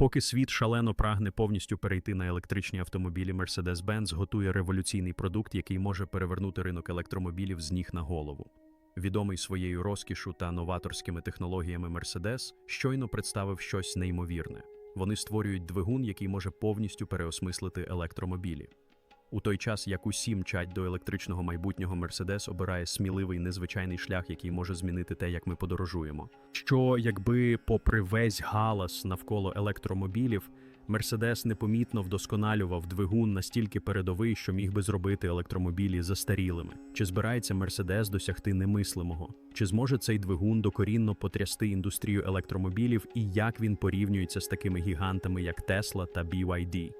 Поки світ шалено прагне повністю перейти на електричні автомобілі, Mercedes-Benz готує революційний продукт, який може перевернути ринок електромобілів з ніг на голову. Відомий своєю розкішу та новаторськими технологіями Mercedes щойно представив щось неймовірне. Вони створюють двигун, який може повністю переосмислити електромобілі. У той час, як усі мчать до електричного майбутнього, Mercedes обирає сміливий незвичайний шлях, який може змінити те, як ми подорожуємо. Що, якби, попри весь галас навколо електромобілів, Mercedes непомітно вдосконалював двигун настільки передовий, що міг би зробити електромобілі застарілими. Чи збирається Mercedes досягти немислимого? Чи зможе цей двигун докорінно потрясти індустрію електромобілів і як він порівнюється з такими гігантами, як Tesla та BYD?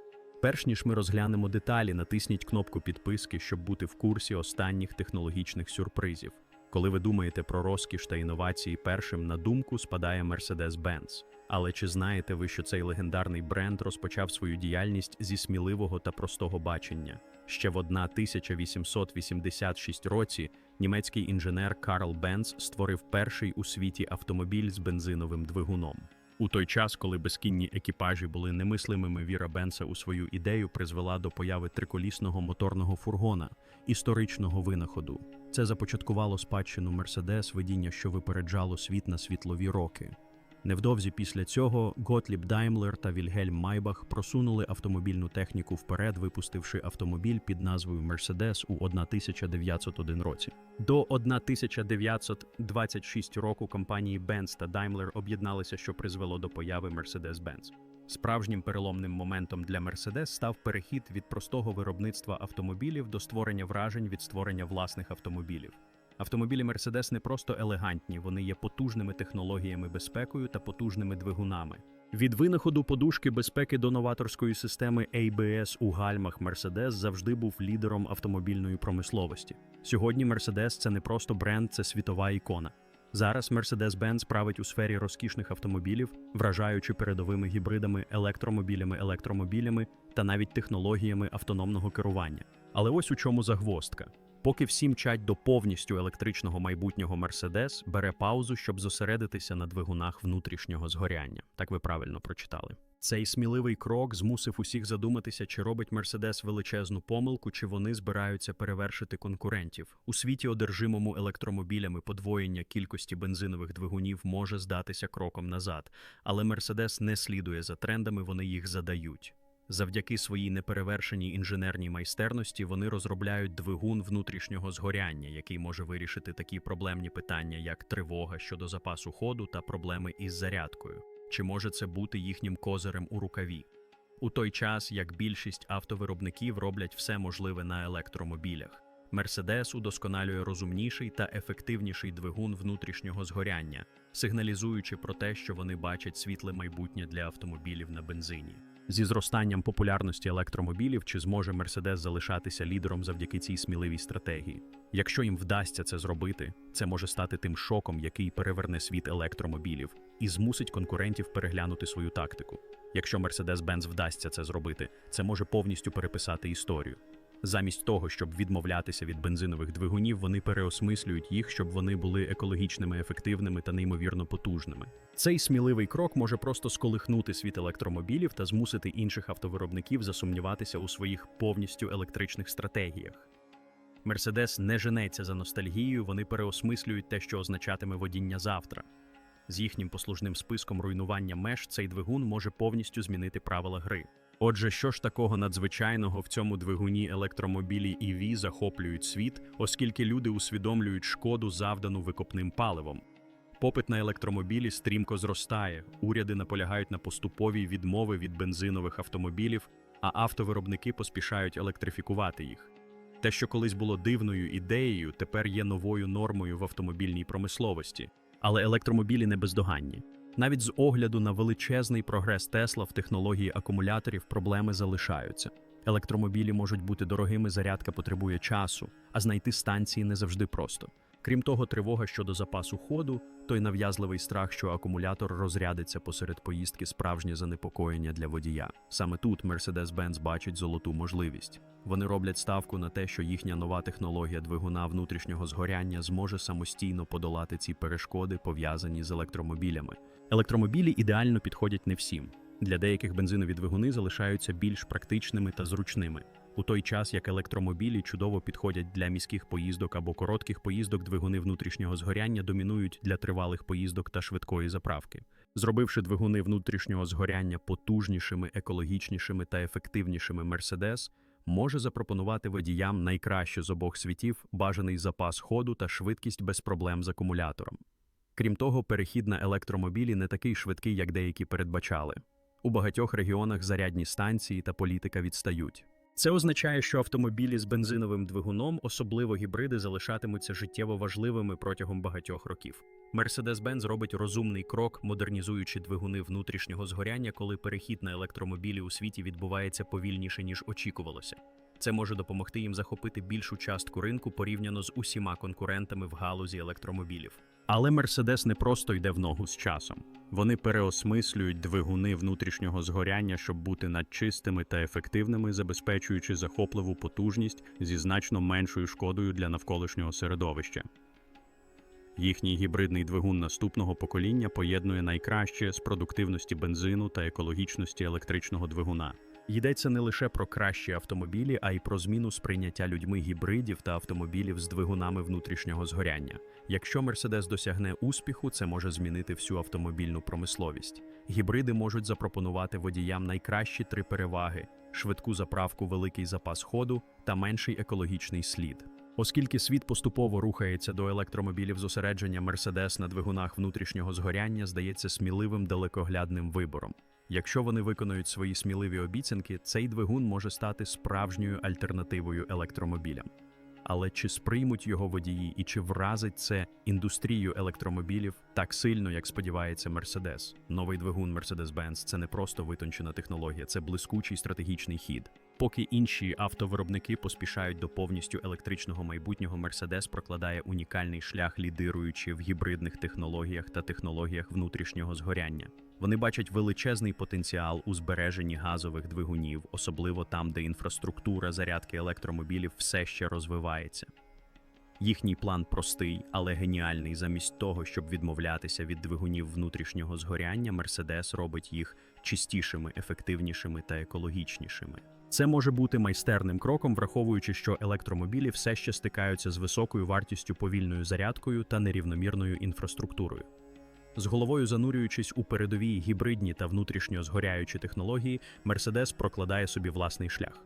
Перш ніж ми розглянемо деталі, натисніть кнопку підписки, щоб бути в курсі останніх технологічних сюрпризів. Коли ви думаєте про розкіш та інновації, першим на думку спадає Mercedes-Benz. Але чи знаєте ви, що цей легендарний бренд розпочав свою діяльність зі сміливого та простого бачення? Ще в 1886 році німецький інженер Карл Бенц створив перший у світі автомобіль з бензиновим двигуном. У той час, коли безкінні екіпажі були немислимими, віра Бенса у свою ідею призвела до появи триколісного моторного фургона, історичного винаходу. Це започаткувало спадщину Мерседес, видіння, що випереджало світ на світлові роки. Невдовзі після цього Готліб Даймлер та Вільгельм Майбах просунули автомобільну техніку вперед, випустивши автомобіль під назвою Mercedes у 1901 році. До 1926 року компанії Benz та Daimler об'єдналися, що призвело до появи Mercedes-Benz. Справжнім переломним моментом для Mercedes став перехід від простого виробництва автомобілів до створення вражень від створення власних автомобілів. Автомобілі Mercedes не просто елегантні, вони є потужними технологіями безпекою та потужними двигунами. Від винаходу подушки безпеки до новаторської системи ABS у гальмах Mercedes завжди був лідером автомобільної промисловості. Сьогодні Mercedes – це не просто бренд, це світова ікона. Зараз Mercedes-Benz править у сфері розкішних автомобілів, вражаючи передовими гібридами, електромобілями, електромобілями та навіть технологіями автономного керування. Але ось у чому загвоздка. Поки всі мчать до повністю електричного майбутнього Mercedes, бере паузу, щоб зосередитися на двигунах внутрішнього згоряння. Так ви правильно прочитали. Цей сміливий крок змусив усіх задуматися, чи робить Mercedes величезну помилку, чи вони збираються перевершити конкурентів. У світі, одержимому електромобілями, подвоєння кількості бензинових двигунів може здатися кроком назад, але Mercedes не слідує за трендами, вони їх задають. Завдяки своїй неперевершеній інженерній майстерності вони розробляють двигун внутрішнього згоряння, який може вирішити такі проблемні питання, як тривога щодо запасу ходу та проблеми із зарядкою. Чи може це бути їхнім козирем у рукаві? У той час, як більшість автовиробників роблять все можливе на електромобілях. Мерседес удосконалює розумніший та ефективніший двигун внутрішнього згоряння, сигналізуючи про те, що вони бачать світле майбутнє для автомобілів на бензині. Зі зростанням популярності електромобілів чи зможе Мерседес залишатися лідером завдяки цій сміливій стратегії? Якщо їм вдасться це зробити, це може стати тим шоком, який переверне світ електромобілів і змусить конкурентів переглянути свою тактику. Якщо Mercedes-Benz вдасться це зробити, це може повністю переписати історію. Замість того, щоб відмовлятися від бензинових двигунів, вони переосмислюють їх, щоб вони були екологічними, ефективними та неймовірно потужними. Цей сміливий крок може просто сколихнути світ електромобілів та змусити інших автовиробників засумніватися у своїх повністю електричних стратегіях. Мерседес не женеться за ностальгією, вони переосмислюють те, що означатиме водіння завтра. З їхнім послужним списком руйнування меж цей двигун може повністю змінити правила гри. Отже, що ж такого надзвичайного в цьому двигуні електромобілі EV захоплюють світ, оскільки люди усвідомлюють шкоду, завдану викопним паливом. Попит на електромобілі стрімко зростає, уряди наполягають на поступовій відмови від бензинових автомобілів, а автовиробники поспішають електрифікувати їх. Те, що колись було дивною ідеєю, тепер є новою нормою в автомобільній промисловості. Але електромобілі не бездоганні. Навіть з огляду на величезний прогрес Тесла в технології акумуляторів проблеми залишаються. Електромобілі можуть бути дорогими, зарядка потребує часу, а знайти станції не завжди просто. Крім того, тривога щодо запасу ходу, той нав'язливий страх, що акумулятор розрядиться посеред поїздки, справжнє занепокоєння для водія. Саме тут Mercedes-Benz бачить золоту можливість. Вони роблять ставку на те, що їхня нова технологія двигуна внутрішнього згоряння зможе самостійно подолати ці перешкоди, пов'язані з електромобілями. Електромобілі ідеально підходять не всім. Для деяких бензинові двигуни залишаються більш практичними та зручними. У той час як електромобілі чудово підходять для міських поїздок або коротких поїздок, двигуни внутрішнього згоряння домінують для тривалих поїздок та швидкої заправки. Зробивши двигуни внутрішнього згоряння потужнішими, екологічнішими та ефективнішими, Mercedes може запропонувати водіям найкраще з обох світів бажаний запас ходу та швидкість без проблем з акумулятором. Крім того, перехід на електромобілі не такий швидкий, як деякі передбачали. У багатьох регіонах зарядні станції та політика відстають. Це означає, що автомобілі з бензиновим двигуном, особливо гібриди, залишатимуться життєво важливими протягом багатьох років. Mercedes-Benz робить розумний крок, модернізуючи двигуни внутрішнього згоряння, коли перехід на електромобілі у світі відбувається повільніше ніж очікувалося. Це може допомогти їм захопити більшу частку ринку порівняно з усіма конкурентами в галузі електромобілів. Але Mercedes не просто йде в ногу з часом. Вони переосмислюють двигуни внутрішнього згоряння, щоб бути надчистими та ефективними, забезпечуючи захопливу потужність зі значно меншою шкодою для навколишнього середовища. Їхній гібридний двигун наступного покоління поєднує найкраще з продуктивності бензину та екологічності електричного двигуна. Йдеться не лише про кращі автомобілі, а й про зміну сприйняття людьми гібридів та автомобілів з двигунами внутрішнього згоряння. Якщо Mercedes досягне успіху, це може змінити всю автомобільну промисловість. Гібриди можуть запропонувати водіям найкращі три переваги: швидку заправку, великий запас ходу та менший екологічний слід. Оскільки світ поступово рухається до електромобілів зосередження Mercedes на двигунах внутрішнього згоряння здається сміливим далекоглядним вибором. Якщо вони виконують свої сміливі обіцянки, цей двигун може стати справжньою альтернативою електромобілям. Але чи сприймуть його водії і чи вразить це індустрію електромобілів так сильно, як сподівається Mercedes? Новий двигун Mercedes-Benz – це не просто витончена технологія, це блискучий стратегічний хід. Поки інші автовиробники поспішають до повністю електричного майбутнього, Mercedes прокладає унікальний шлях, лідируючи в гібридних технологіях та технологіях внутрішнього згоряння. Вони бачать величезний потенціал у збереженні газових двигунів, особливо там, де інфраструктура зарядки електромобілів все ще розвивається. Їхній план простий, але геніальний. Замість того, щоб відмовлятися від двигунів внутрішнього згоряння, Mercedes робить їх чистішими, ефективнішими та екологічнішими. Це може бути майстерним кроком, враховуючи, що електромобілі все ще стикаються з високою вартістю повільною зарядкою та нерівномірною інфраструктурою. З головою занурюючись у передові гібридні та внутрішньо згоряючі технології, Mercedes прокладає собі власний шлях.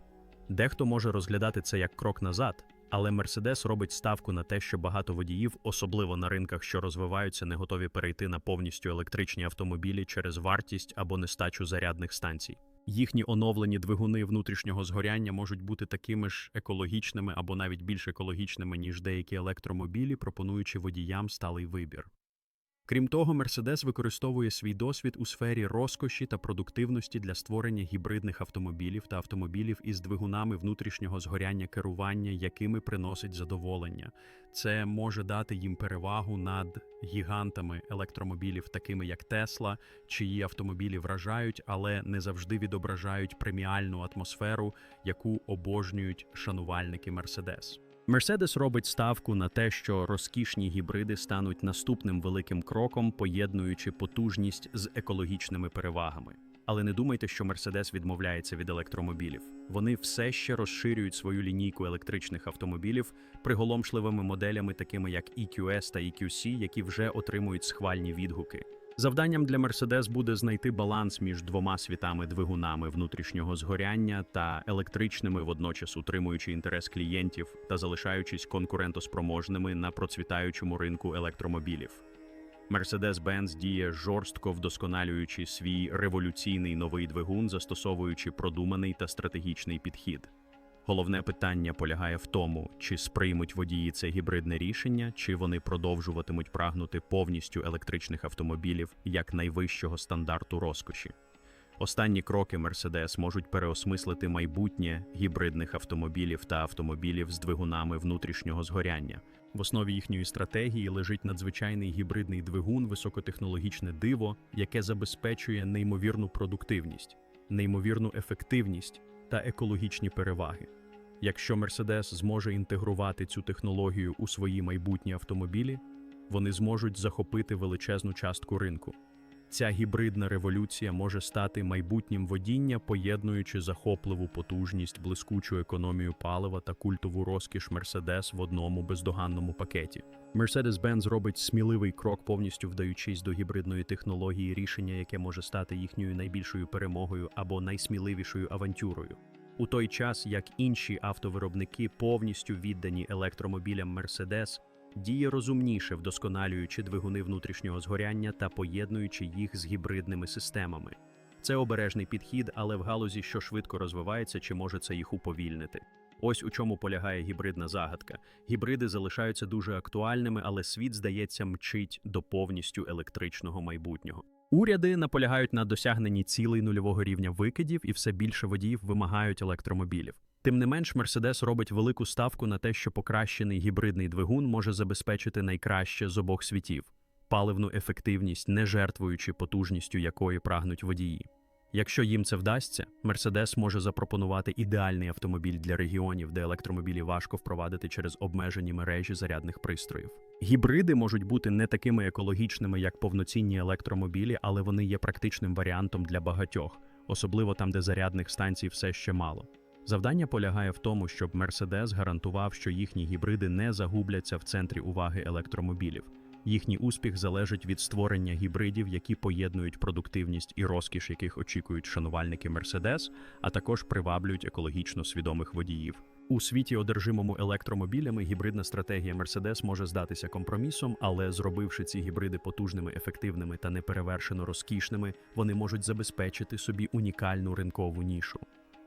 Дехто може розглядати це як крок назад, але Mercedes робить ставку на те, що багато водіїв, особливо на ринках, що розвиваються, не готові перейти на повністю електричні автомобілі через вартість або нестачу зарядних станцій. Їхні оновлені двигуни внутрішнього згоряння можуть бути такими ж екологічними або навіть більш екологічними, ніж деякі електромобілі, пропонуючи водіям сталий вибір. Крім того, Mercedes використовує свій досвід у сфері розкоші та продуктивності для створення гібридних автомобілів та автомобілів із двигунами внутрішнього згоряння керування, якими приносить задоволення. Це може дати їм перевагу над гігантами електромобілів, такими як Tesla, чиї автомобілі вражають, але не завжди відображають преміальну атмосферу, яку обожнюють шанувальники Mercedes. Mercedes робить ставку на те, що розкішні гібриди стануть наступним великим кроком, поєднуючи потужність з екологічними перевагами. Але не думайте, що Mercedes відмовляється від електромобілів. Вони все ще розширюють свою лінійку електричних автомобілів приголомшливими моделями, такими як EQS та EQC, які вже отримують схвальні відгуки. Завданням для Mercedes буде знайти баланс між двома світами двигунами внутрішнього згоряння та електричними, водночас утримуючи інтерес клієнтів та залишаючись конкурентоспроможними на процвітаючому ринку електромобілів. Mercedes-Benz діє жорстко вдосконалюючи свій революційний новий двигун, застосовуючи продуманий та стратегічний підхід. Головне питання полягає в тому, чи сприймуть водії це гібридне рішення, чи вони продовжуватимуть прагнути повністю електричних автомобілів як найвищого стандарту розкоші. Останні кроки Mercedes можуть переосмислити майбутнє гібридних автомобілів та автомобілів з двигунами внутрішнього згоряння. В основі їхньої стратегії лежить надзвичайний гібридний двигун, високотехнологічне диво, яке забезпечує неймовірну продуктивність, неймовірну ефективність та екологічні переваги. Якщо Mercedes зможе інтегрувати цю технологію у свої майбутні автомобілі, вони зможуть захопити величезну частку ринку. Ця гібридна революція може стати майбутнім водіння, поєднуючи захопливу потужність, блискучу економію палива та культову розкіш Mercedes в одному бездоганному пакеті. Mercedes-Benz робить сміливий крок, повністю вдаючись до гібридної технології, рішення, яке може стати їхньою найбільшою перемогою або найсміливішою авантюрою. У той час, як інші автовиробники повністю віддані електромобілям Mercedes, діє розумніше, вдосконалюючи двигуни внутрішнього згоряння та поєднуючи їх з гібридними системами. Це обережний підхід, але в галузі, що швидко розвивається, чи може це їх уповільнити. Ось у чому полягає гібридна загадка. Гібриди залишаються дуже актуальними, але світ, здається, мчить до повністю електричного майбутнього. Уряди наполягають на досягненні цілей нульового рівня викидів, і все більше водіїв вимагають електромобілів. Тим не менш, Mercedes робить велику ставку на те, що покращений гібридний двигун може забезпечити найкраще з обох світів паливну ефективність, не жертвуючи потужністю якої прагнуть водії. Якщо їм це вдасться, Mercedes може запропонувати ідеальний автомобіль для регіонів, де електромобілі важко впровадити через обмежені мережі зарядних пристроїв. Гібриди можуть бути не такими екологічними, як повноцінні електромобілі, але вони є практичним варіантом для багатьох, особливо там, де зарядних станцій все ще мало. Завдання полягає в тому, щоб Mercedes гарантував, що їхні гібриди не загубляться в центрі уваги електромобілів. Їхній успіх залежить від створення гібридів, які поєднують продуктивність і розкіш, яких очікують шанувальники Mercedes, а також приваблюють екологічно свідомих водіїв. У світі, одержимому електромобілями, гібридна стратегія Mercedes може здатися компромісом, але зробивши ці гібриди потужними, ефективними та неперевершено розкішними, вони можуть забезпечити собі унікальну ринкову нішу.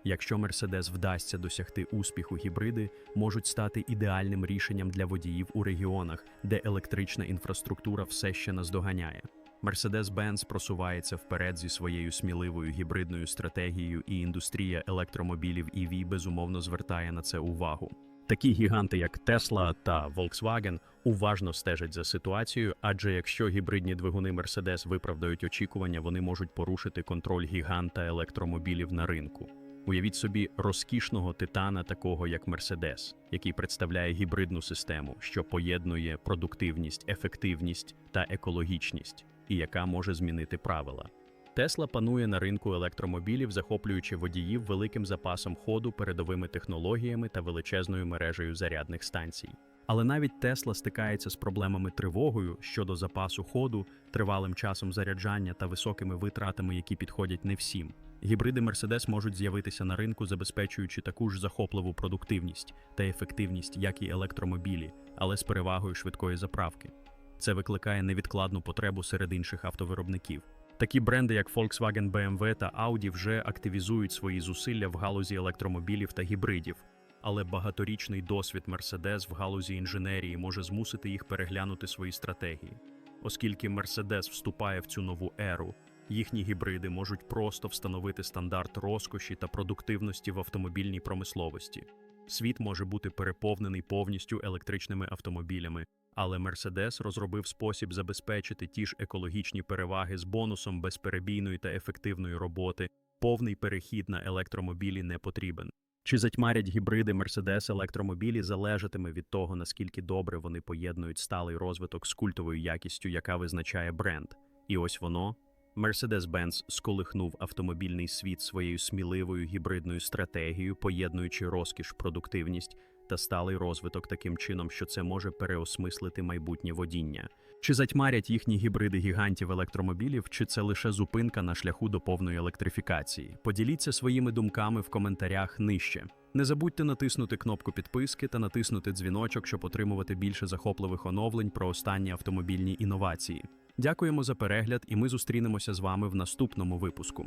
Якщо Mercedes вдасться досягти успіху, гібриди можуть стати ідеальним рішенням для водіїв у регіонах, де електрична інфраструктура все ще наздоганяє. Mercedes-Benz просувається вперед зі своєю сміливою гібридною стратегією, і індустрія електромобілів EV безумовно звертає на це увагу. Такі гіганти, як Tesla та Volkswagen, уважно стежать за ситуацією, адже якщо гібридні двигуни Mercedes виправдають очікування, вони можуть порушити контроль гіганта електромобілів на ринку. Уявіть собі розкішного титана, такого як Mercedes, який представляє гібридну систему, що поєднує продуктивність, ефективність та екологічність, і яка може змінити правила. Тесла панує на ринку електромобілів, захоплюючи водіїв великим запасом ходу, передовими технологіями та величезною мережею зарядних станцій. Але навіть Тесла стикається з проблемами тривогою щодо запасу ходу, тривалим часом заряджання та високими витратами, які підходять не всім. Гібриди Mercedes можуть з'явитися на ринку, забезпечуючи таку ж захопливу продуктивність та ефективність, як і електромобілі, але з перевагою швидкої заправки. Це викликає невідкладну потребу серед інших автовиробників. Такі бренди, як Volkswagen, BMW та Audi, вже активізують свої зусилля в галузі електромобілів та гібридів. Але багаторічний досвід Mercedes в галузі інженерії може змусити їх переглянути свої стратегії. Оскільки Mercedes вступає в цю нову еру, їхні гібриди можуть просто встановити стандарт розкоші та продуктивності в автомобільній промисловості. Світ може бути переповнений повністю електричними автомобілями, але Mercedes розробив спосіб забезпечити ті ж екологічні переваги з бонусом безперебійної та ефективної роботи. Повний перехід на електромобілі не потрібен. Чи затьмарять гібриди Mercedes електромобілі залежатиме від того, наскільки добре вони поєднують сталий розвиток з культовою якістю, яка визначає бренд. І ось воно Mercedes-Benz сколихнув автомобільний світ своєю сміливою гібридною стратегією, поєднуючи розкіш, продуктивність та сталий розвиток таким чином, що це може переосмислити майбутнє водіння. Чи затьмарять їхні гібриди гігантів електромобілів, чи це лише зупинка на шляху до повної електрифікації? Поділіться своїми думками в коментарях нижче. Не забудьте натиснути кнопку підписки та натиснути дзвіночок, щоб отримувати більше захопливих оновлень про останні автомобільні інновації. Дякуємо за перегляд, і ми зустрінемося з вами в наступному випуску.